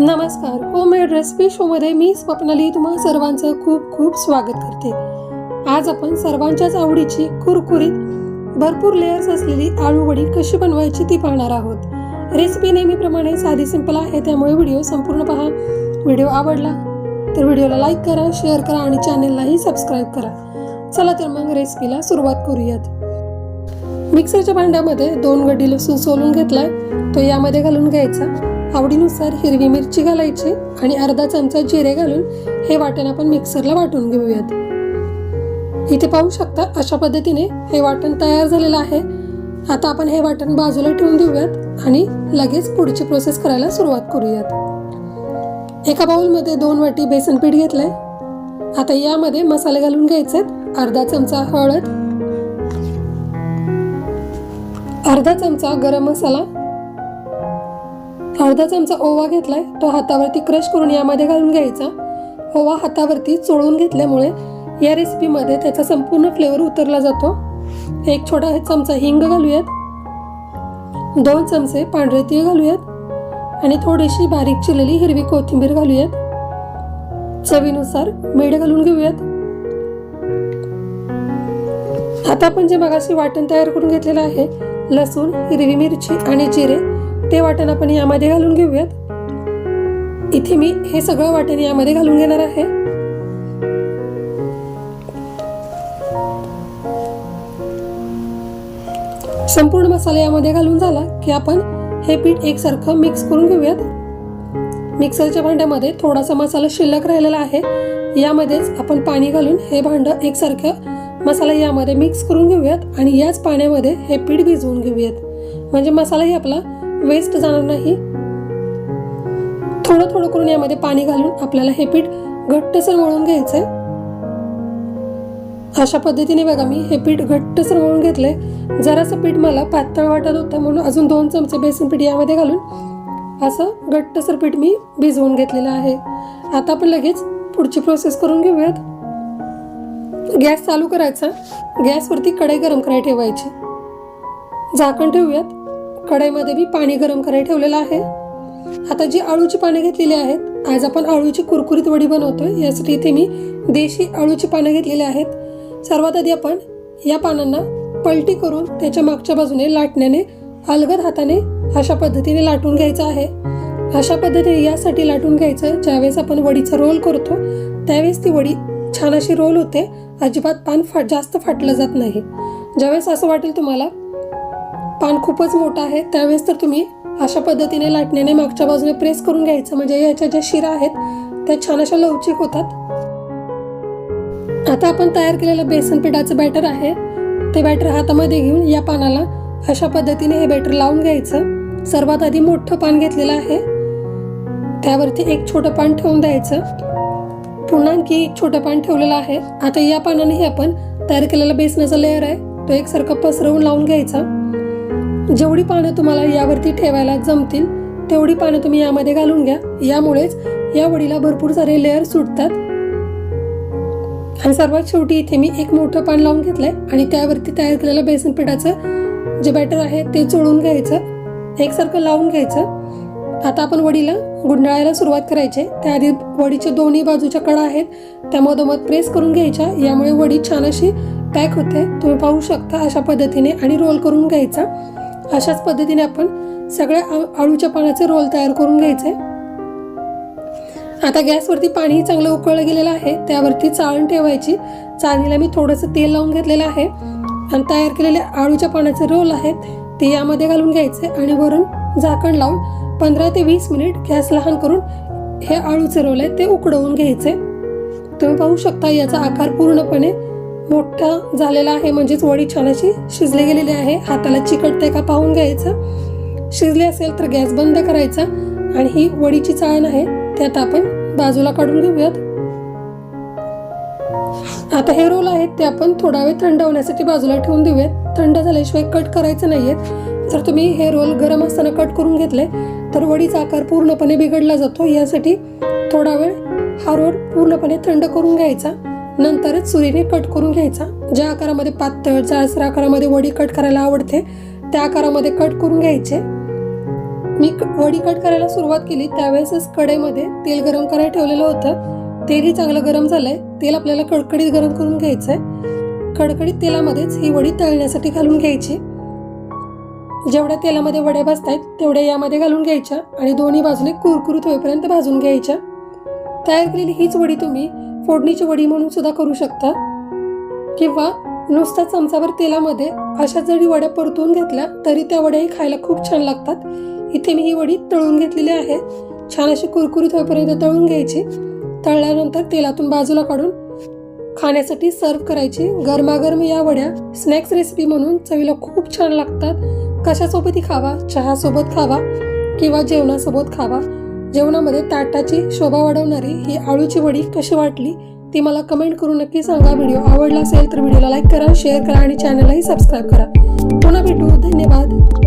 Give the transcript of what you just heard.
नमस्कार. Homemade recipe शोमध्ये मी स्वप्नाली तुम्हा सर्वांचं खूप खूप स्वागत करते. आज आपण सर्वांच्याच आवडीची कुरकुरीत भरपूर लेयर्स असलेली आळू वडी कशी बनवायची ती पाहणार आहोत. रेसिपी नेहमीप्रमाणे साधी सिंपल आहे त्यामुळे व्हिडिओ संपूर्ण पहा. व्हिडिओ आवडला तर व्हिडिओला लाईक करा शेअर करा आणि चॅनेललाही सबस्क्राईब करा. चला तर मग रेसिपीला सुरुवात करूयात. मिक्सरच्या भांड्यामध्ये दोन गड्डी लसूण सोलून घेतलाय. तो यामध्ये घालून घ्यायचा. आवडीनुसार हिरवी मिरची घालायची आणि अर्धा चमचा जिरे घालून हे वाटण आपण मिक्सरला वाटून घेऊयात. इथे पाहू शकता अशा पद्धतीने हे वाटण तयार झालेलं आहे. आता आपण हे वाटण बाजूला ठेवून देऊयात आणि लगेच पुढची प्रोसेस करायला सुरुवात करूयात. एका बाउलमध्ये दोन वाटी बेसन पीठ घेतलंय. आता यामध्ये मसाले घालून घ्यायचे अर्धा चमचा हळद. अर्धा चमचा गरम मसाला. अर्धा चमचा ओवा घेतलाय तो हातावरती क्रश करून यामध्ये घालून घ्यायचा. ओवा हातावरती चोळून घेतल्यामुळे या रेसिपीमध्ये त्याचा संपूर्ण फ्लेवर उतरला जातो. एक छोटा चमचा हिंग घालूयात. दोन चमचे पांढरे तीळ घालूयात. आणि थोडीशी बारीक चिरलेली हिरवी कोथिंबीर घालूयात. चवीनुसार मीठ घालून घेऊयात. आता आपण जे मगाशी वाटण तयार करून घेतलेलं आहे लसूण हिरवी मिरची आणि जिरे ते वाटण आपण यामध्ये घालून घेऊयात. इथे मी हे सगळं वाटण यामध्ये घालून घेणार आहे. संपूर्ण मसाला यामध्ये घालून झाला की आपण हे पीठ एकसारखं मिक्स करून घेऊयात. मिक्सरच्या भांड्यामध्ये थोडासा मसाला शिल्लक राहिलेला आहे. यामध्येच आपण पाणी घालून हे भांड एकसारखं मसाला यामध्ये मिक्स करून घेऊयात आणि याच पाण्यामध्ये हे पीठ भिजवून घेऊयात. म्हणजे मसालाही आपला वेस्ट जाणार नाही. थोडं थोडं करून यामध्ये पाणी घालून आपल्याला हे पीठ घट्टसर वळून घ्यायचंय. अशा पद्धतीने बघा मी हे पीठ घट्टसर वळून घेतलंय. जरासं पीठ मला पातळ वाटत होतं म्हणून अजून दोन चमचे बेसन पीठ यामध्ये घालून असं घट्टसर पीठ मी भिजवून घेतलेलं आहे. आता आपण लगेच पुढची प्रोसेस करून घेऊयात. गॅस चालू करायचा. गॅसवरती कढई गरम करायला ठेवायची. झाकण ठेवूयात. कढईमध्ये मी पाणी गरम करायला ठेवलेलं आहे. आता जी आळूची पानं घेतलेली आहेत आज आपण आळूची कुरकुरीत वडी बनवतोय. यासाठी इथे मी देशी आळूची पानं घेतलेली आहेत. सर्वात आधी आपण या पानांना पलटी करून त्याच्या मागच्या बाजूने लाटण्याने अलगद हाताने अशा पद्धतीने लाटून घ्यायचं आहे. अशा पद्धतीने यासाठी लाटून घ्यायचं. ज्यावेळेस आपण वडीचा रोल करतो त्यावेळेस ती वडी छान अशी रोल होते. अजिबात पान फा जास्त फाटलं जात नाही. ज्यावेळेस असं वाटेल तुम्हाला पान खूपच मोठं आहे. त्यावेळेस तर तुम्ही अशा पद्धतीने लाटण्याने मागच्या बाजूने प्रेस करून घ्यायचं. म्हणजे याच्या ज्या शिरा आहेत त्या छान अशा लवचिक होतात. आता आपण तयार केलेलं बेसन पिठाचं बॅटर आहे. ते बॅटर हातामध्ये घेऊन या पानाला अशा पद्धतीने हे बॅटर लावून घ्यायचं. सर्वात आधी मोठं पान घेतलेलं आहे. त्यावरती एक छोटं पान ठेवून द्यायचं. पुन्हा आणखी एक छोटं पान ठेवलेलं आहे. आता या पानानेही आपण तयार केलेला बेसनाचा लेअर आहे. तो एकसारखा पसरवून लावून घ्यायचा. जेवढी पानं तुम्हाला यावरती ठेवायला जमतील तेवढी पानं तुम्ही यामध्ये घालून घ्या. यामुळेच या वडीला भरपूर सारे लेअर सुटतात. आणि सर्वात शेवटी इथे मी एक मोठं पान लावून घेतलंय आणि त्यावरती तयार केलेलं बेसन पिठाचं जे बॅटर आहे ते चोळून घ्यायचं. एकसारखं लावून घ्यायचं. आता आपण वडीला गुंडाळायला सुरुवात करायची त्याआधी वडीच्या दोन्ही बाजूच्या कडा आहेत. त्या मधोमध प्रेस करून घ्यायच्या. यामुळे वडी छान अशी पॅक होते. तुम्ही पाहू शकता अशा पद्धतीने आणि रोल करून घ्यायचा. अशाच पद्धतीने आपण सगळ्या आळूच्या पानाचे रोल तयार करून घ्यायचे. आता गॅसवरती पाणी चांगलं उकळलं गेलेलं आहे. त्यावरती चाळण ठेवायची. चाळणीला मी थोडंसं तेल लावून घेतलेलं आहे. आणि तयार केलेले आळूच्या पानाचे रोल आहेत ते यामध्ये घालून घ्यायचे आणि वरून झाकण लावून पंधरा ते वीस मिनिट गॅस लहान करून हे आळूचे रोल आहेत ते उकडवून घ्यायचे. तुम्ही पाहू शकता याचा आकार पूर्णपणे मोठं झालेला आहे म्हणजेच वडी छान अशी शिजली गेलेली आहे. हाताला चिकटते का पाहून घ्यायचं? शिजले असेल तर गॅस बंद करायचा आणि ही वडीची चाळण आहे त्यात आपण बाजूला काढून घेऊयात. आता हे रोल आहेत ते आपण थोडा वेळ थंड होण्यासाठी बाजूला ठेवून देऊयात. थंड झाल्याशिवाय कट करायचं नाहीयेत जर तुम्ही हे रोल गरम असताना कट करून घेतले तर वडीचा आकार पूर्णपणे बिघडला जातो. यासाठी थोडा वेळ हा रोल पूर्णपणे थंड करून घ्यायचा. नंतरच सुरीने कट करून घ्यायचा. ज्या आकारामध्ये पातळ जाळसर आकारामध्ये वडी कट करायला आवडते त्या आकारामध्ये कट करून घ्यायचे. मी क- वडी कट करायला सुरुवात केली त्यावेळेसच कढईमध्ये तेल गरम करायला ठेवलेलं होतं. तेलही चांगलं गरम झालंय. तेल आपल्याला कडकडीत गरम करून घ्यायचं आहे कडकडीत तेलामध्येच ही वडी तळण्यासाठी घालून घ्यायची. जेवढ्या तेलामध्ये वड्या भाजतायत तेवढ्या यामध्ये घालून घ्यायच्या आणि दोन्ही बाजूने कुरकुरीत होईपर्यंत भाजून घ्यायच्या. तयार केलेली हीच वडी तुम्ही फोडणीची वडी म्हणून सुद्धा करू शकता. किंवा नुसता चमचाभर तेलामध्ये अशा जरी वड्या परतून घेतल्या तरी त्या वड्याही खायला खूप छान लागतात. इथे मी ही वडी तळून घेतलेली आहे. छान अशी कुरकुरीत होईपर्यंत तळून घ्यायची. तळल्यानंतर तेलातून बाजूला काढून खाण्यासाठी सर्व करायची. गरमागरम या वड्या स्नॅक्स रेसिपी म्हणून चवीला खूप छान लागतात. कशासोबतही खावा चहासोबत खावा किंवा जेवणासोबत खावा. जेवणामध्ये ताटाची शोभा वाढवणारी ही आळूची वडी कशी वाटली ती मला कमेंट करून नक्की सांगा. व्हिडिओ आवडला असेल तर व्हिडिओला लाईक करा शेअर करा आणि चॅनललाही सबस्क्राईब करा. पुन्हा भेटू. धन्यवाद.